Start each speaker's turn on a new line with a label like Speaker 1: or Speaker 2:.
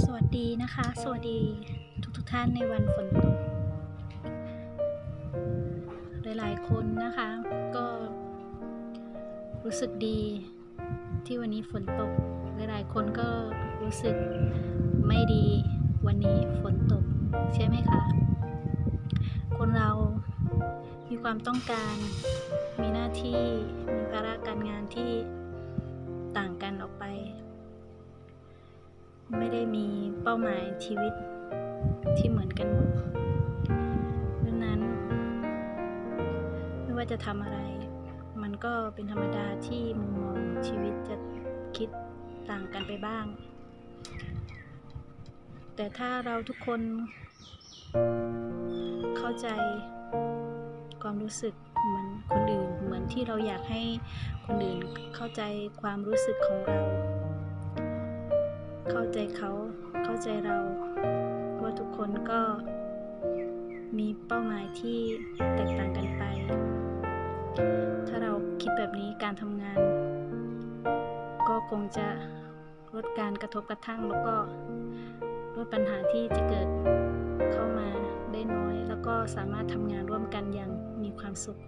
Speaker 1: สวัสดีนะคะ สวัสดีทุกทุกท่านในวันฝนตก หลายๆคนนะคะ ก็รู้สึกดีที่วันนี้ฝนตก หลายๆคนก็รู้สึกไม่ดีวันนี้ฝนตก ใช่ไหมคะ คนเรามีความต้องการมีหน้าที่มีภาระการงานที่ต่างกันออกไป ไม่ได้มีเป้าหมายชีวิตที่เหมือนกันหมดดังนั้น ไม่ว่าจะทำอะไร มันก็เป็นธรรมดาที่มุมมองชีวิตจะคิดต่างกันไปบ้าง แต่ถ้าเราทุกคน เข้าใจความรู้สึกเหมือนคนอื่น เหมือนที่เราอยากให้คนอื่นเข้าใจความรู้สึกของเรา เข้าใจเขาเข้าใจเรา ว่าทุกคนก็มีเป้าหมายที่แตกต่างกันไป ถ้าเราคิดแบบนี้การทำงาน ก็คงจะลดการกระทบกระทั่งแล้วก็ลดปัญหาที่จะเกิดเข้ามาได้น้อย แล้วก็สามารถทำงานร่วมกันอย่างมีความสุข